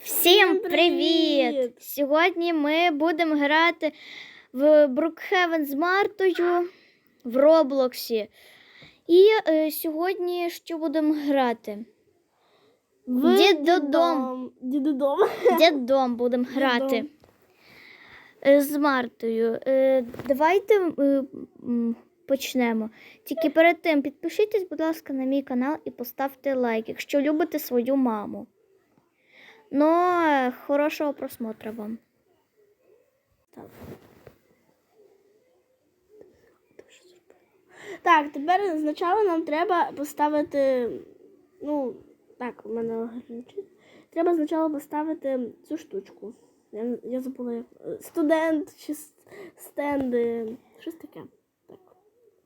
Всім привіт! Сьогодні ми будемо грати в Brookhaven з Мартою в Роблоксі. І е, сьогодні що будемо грати? В Дідодом. Дідодом. Дідом будемо грати Дідом. е, з Мартою. Е, Давайте е, почнемо. Тільки перед тим підпишіться, будь ласка, на мій канал і поставте лайк, якщо любите свою маму. Ну, е, хорошого просмотру вам. Так. Тепер спочатку нам треба поставити. Ну, так, у мене ограничить. Треба спочатку поставити цю штучку. Я, я забула як. е, Студент чи стенди. Щось таке. Так.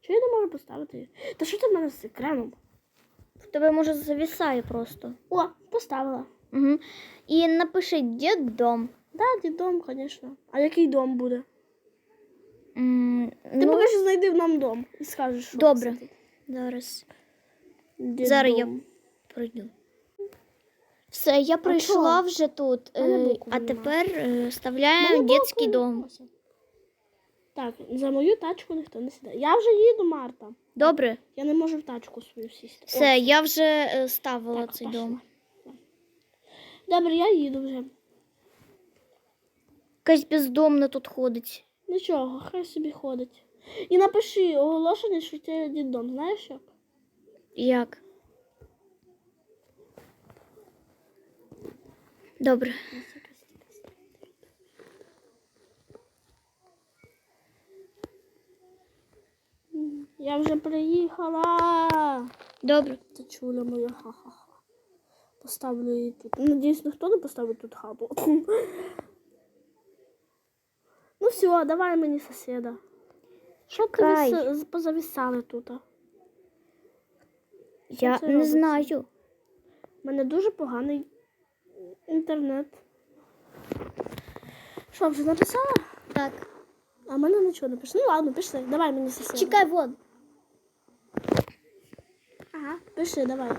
Що я не можу поставити? Та що це в мене з екраном? В тебе може завісає просто. О, поставила. Угу. І напиши дідом. Да, дідом, звісно. А який дом буде? М, Ти ну, поки що знайди нам дом і скажеш, що Добре. писати. Зараз Дідом. Зараз я- пройду. Все, я прийшла чого? вже тут. Мене е, А нема. тепер е, Мене дитячий дом. Так, за мою тачку ніхто не сідає. Я вже їду, Марта. Добре? Я не можу в тачку свою сісти. Все, я вже е, ставила цей пошла. дом. Добре, я їду вже. Якась бездомна тут ходить. Нічого, хай собі ходить. І напиши оголошення, що це дідом. Знаєш як? Як? Добре. Я вже приїхала. Добре. Це чуля моя ха-ха-ха. Поставлю її тут. Надіюсь, ніхто не поставить тут хабу. ну все, давай мені сусіда. Що ти позавісали тут? Я не робиться? знаю. У мене дуже поганий інтернет. Що, вже написала? Так. А в мене нічого не пише. Ну ладно, пішли. Давай мені сусіда. Чекай, вон. Ага, пиши, давай.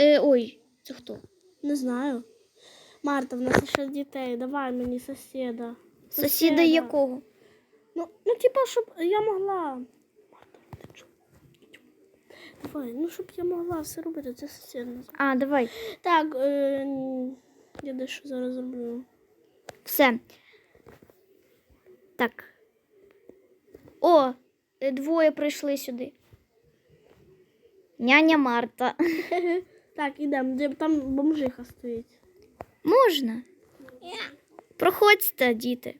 Е, ой, це хто? Не знаю. Марта, в нас ще дітей. Давай мені сусіда. Сусіда якого? Ну, ну типа, щоб я могла. Марта, ти чого? Давай, ну щоб я могла все робити, це сусід називає. А, давай. Так, е, я дещо зараз зроблю. Все. Так. О, е, двоє прийшли сюди. Няня Марта. Так, ідемо, де там бомжиха стоїть. Можна? Проходьте, діти.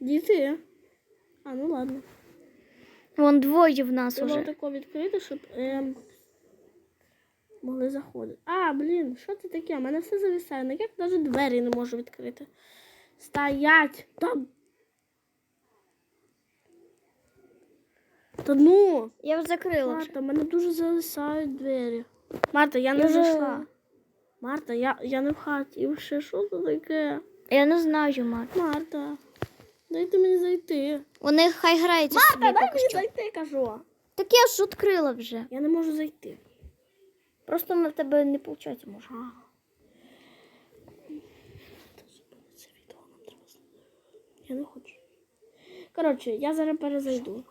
Діти? А, ну ладно. Вон двоє в нас Треба уже. тако відкрити, щоб е, могли заходити. А, блін, що це таке? У мене все зависає. Ну як навіть двері не можу відкрити. Стоять! Там. Та ну! Я вже закрила вже. Марта, в мене дуже зависають двері. Марта, я не зайшла. Марта, я, я не в хаті. І ще що це таке? Я не знаю, Марта. Марта, дайте мені зайти. Вони хай граються собі Дай мені що. зайти, кажу. Так я ж відкрила вже. Я не можу зайти. Просто на тебе не виходить може. А. Я не хочу. Коротше, я зараз перезайду.